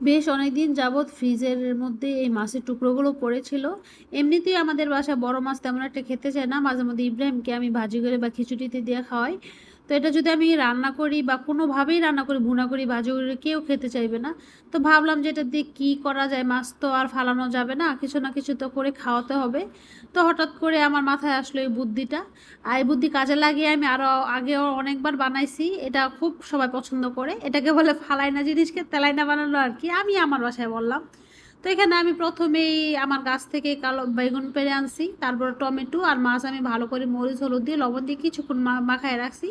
বেশ অনেকদিন যাবৎ ফ্রিজের মধ্যে এই মাছের টুকরোগুলো পড়েছিল। এমনিতেই আমাদের বাসা বড় মাছ তেমন একটা খেতে চায় না। মাঝে মধ্যে ইব্রাহিমকে আমি ভাজি করে বা খিচুড়িতে দিয়ে খাওয়াই। তো এটা যদি আমি রান্না করি বা কোনোভাবেই রান্না করি, ভুনা করি ভাজি করে কেউ খেতে চাইবে না। তো ভাবলাম যে এটা দিয়ে কী করা যায়? মাছ তো আর ফালানো যাবে না, কিছু না কিছু তো করে খাওয়াতে হবে। তো হঠাৎ করে আমার মাথায় আসলো এই বুদ্ধিটা। আর বুদ্ধি কাজে লাগিয়ে আমি আরও আগেও অনেকবার বানাইছি। এটা খুব সবাই পছন্দ করে। এটাকে বলে ফালাই না জিনিসকে তেলাই না বানানো আর কি। আমি আমার বাসায় বললাম। তো এখানে আমি প্রথমেই আমার গাছ থেকে কালো বেগুন পেরে আনছি, তারপর টমেটো আর মাছ আমি ভালো করে মরিচ, হলুদ দিয়ে লবণ দিয়ে কিছুক্ষণ মাখায় রাখছি।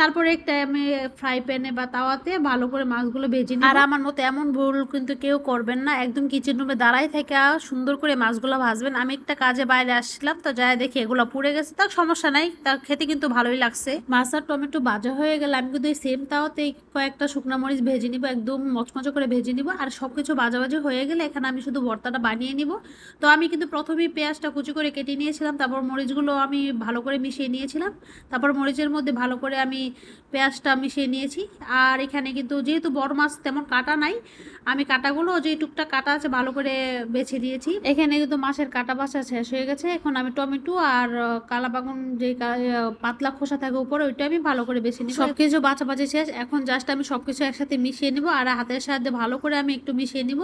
তারপরে একটা আমি ফ্রাই প্যানে বা তাওয়াতে ভালো করে মাছগুলো ভেজে নিই আর আমার মতো এমন ভুল কিন্তু কেউ করবেন না। একদম কিচেন রুমে দাঁড়াই থেকে সুন্দর করে মাছগুলো ভাজবেন। আমি একটা কাজে বাইরে আসছিলাম তো যাই দেখি এগুলো পুড়ে গেছে। তার সমস্যা নাই তার খেতে কিন্তু ভালোই লাগছে। মাছ আর টমেটো বাজা হয়ে গেলে আমি কিন্তু এই সেম তাওয়াতে কয়েকটা শুকনো মরিচ ভেজে নিব একদম মচমচে করে ভেজে নিব। আর সব কিছু ভাজাভাজি হয়ে গেলে এখানে আমি শুধু ভর্তাটা বানিয়ে নিব। তো আমি কিন্তু প্রথমেই পেঁয়াজটা কুচি করে কেটে নিয়েছিলাম তারপর মরিচগুলো আমি ভালো করে মিশিয়ে নিয়েছিলাম। তারপর মরিচের মধ্যে ভালো করে আমি পেঁয়াজটা মিশিয়ে নিয়েছি। আর এখানে কিন্তু যেহেতু বড় মাছ তেমন কাটা নাই আমি কাটাগুলো যে টুকটা কাটা আছে ভালো করে বেছে দিয়েছি এখানে কিন্তু মাছের কাটা বাসা শেষ হয়ে গেছে। এখন আমি টমেটো আর আহ, কালা বাগুন যে পাতলা খোসা থাকে উপরে ওইটা আমি ভালো করে বেছে নিই সব কিছু বাছা বাছি শেষ। এখন জাস্ট আমি সব কিছু একসাথে মিশিয়ে নিব আর হাতের সাহায্যে ভালো করে আমি একটু মিশিয়ে নিব।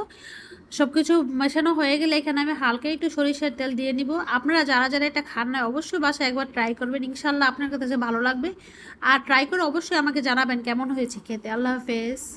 সব কিছু মেশানো হয়ে গেলে এখানে আমি হালকা একটু সরিষার তেল দিয়ে নিব। আপনারা যারা যারা এটা খান না অবশ্যই বাসায় একবার ট্রাই করবেন। ইনশাল্লাহ আপনার কাছে ভালো লাগবে। আর ট্রাই করে অবশ্যই আমাকে জানাবেন কেমন হয়েছে খেতে। আল্লাহ হাফেজ।